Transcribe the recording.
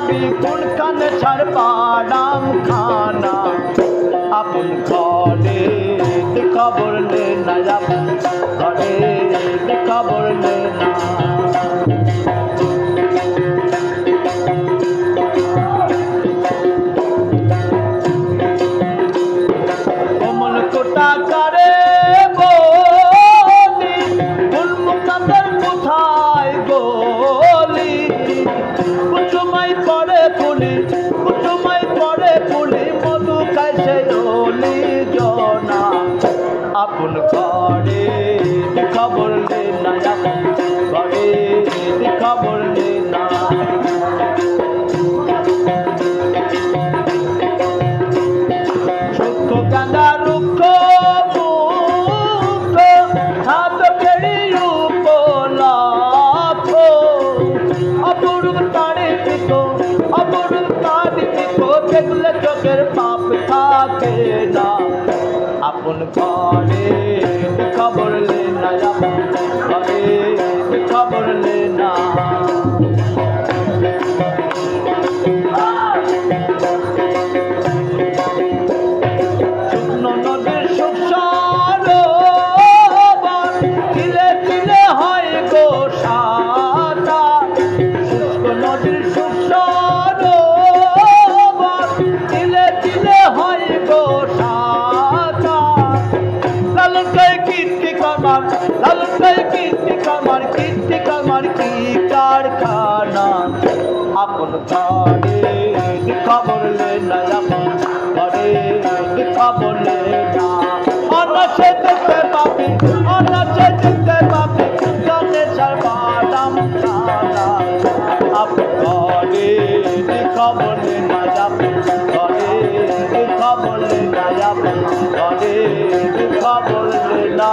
আমি কোন কানে ছাড় পালাম খানা। আপন খবর নে না আপন কুচুমাই পুলি মধু খাইছে অলি জনা। আপন ঘরে খবর লে না ঘরে খবর দেখলে চোখের পাপ থাকে না। আপন ঘরে খবর লে না কীর্তি কামার লালন কয় কীর্তি কামার কীর্তি কামার কি কারখানা? আপন ঘরে খবর লে না আপন ঘরে খবর লে না। অনসে দেখতে পাবি, অনসে দেখতে পাবি গানে সর্বাদাম খানা আপন খবর লে না আপন ঘরে খবর লে না আপন ঘরে খবর লে না।